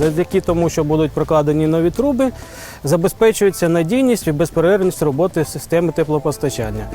завдяки тому, що будуть прокладені нові труби, забезпечується надійність і безперервність роботи системи теплопостачання.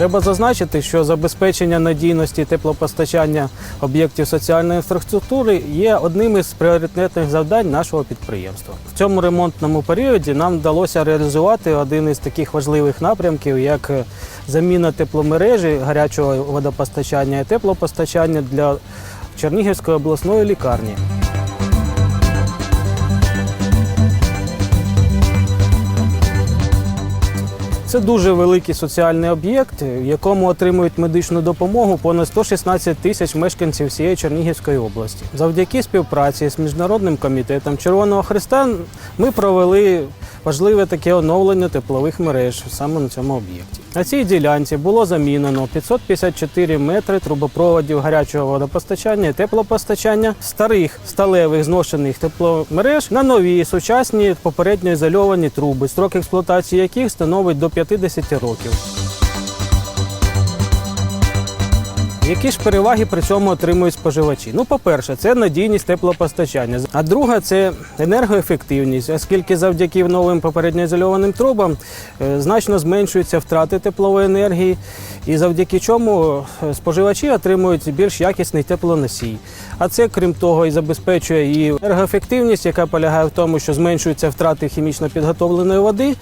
Треба зазначити, що забезпечення надійності теплопостачання об'єктів соціальної інфраструктури є одним із пріоритетних завдань нашого підприємства. В цьому ремонтному періоді нам вдалося реалізувати один із таких важливих напрямків, як е, заміна тепломережі гарячого водопостачання і теплопостачання для Чернігівської обласної лікарні. Це дуже великий соціальний об'єкт, в якому отримують медичну допомогу понад 116 тисяч мешканців всієї Чернігівської області. Завдяки співпраці з міжнародним комітетом Червоного Христа ми провели важливе таке оновлення теплових мереж саме на цьому об'єкті. На цій ділянці було замінено 554 метри трубопроводів гарячого водопостачання і теплопостачання старих сталевих зношених тепломереж на нові сучасні попередньо ізольовані труби, строк експлуатації яких становить до 50 років. Які ж переваги при цьому отримують споживачі? Ну, по-перше, це надійність теплопостачання. А друга це енергоефективність, оскільки завдяки новим попередньо ізольованим трубам е, значно зменшуються втрати теплової енергії, і завдяки чому е, споживачі отримують більш якісний теплоносій. А це, крім того, і забезпечує і енергоефективність, яка полягає в тому, що зменшуються втрати хімічно підготовленої води.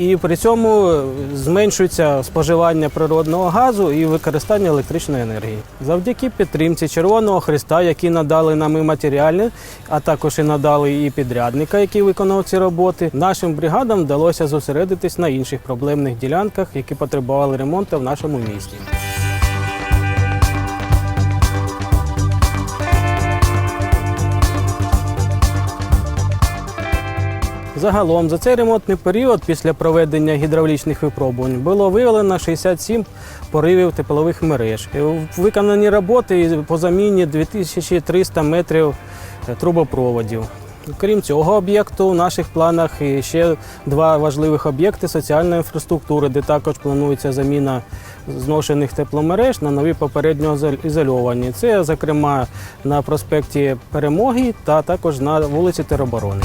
І при цьому зменшується споживання природного газу і використання електричної енергії. Завдяки підтримці Червоного Христа, які надали нам і матеріальне, а також і надали і підрядника, який виконав ці роботи, нашим бригадам вдалося зосередитись на інших проблемних ділянках, які потребували ремонту в нашому місті. Загалом за цей ремонтний період після проведення гідравлічних випробувань було виявлено 67 поривів теплових мереж. Виконані роботи по заміні 2300 метрів е, трубопроводів. Крім цього об'єкту, у наших планах ще два важливих об'єкти соціальної інфраструктури, де також планується заміна зношених тепломереж на нові попередньо ізольовані. Це, зокрема, на проспекті Перемоги та також на вулиці Тероборони.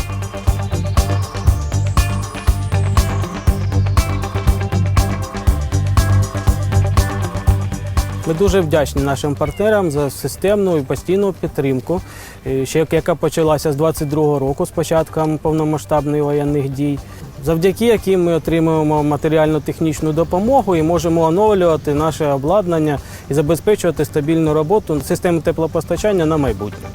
Ми дуже вдячні нашим партнерам за системну і постійну підтримку, е, яка почалася з 22-го року з початком повномасштабних воєнних дій, завдяки яким ми отримуємо матеріально-технічну допомогу і можемо оновлювати наше обладнання і забезпечувати стабільну роботу системи теплопостачання на майбутнє.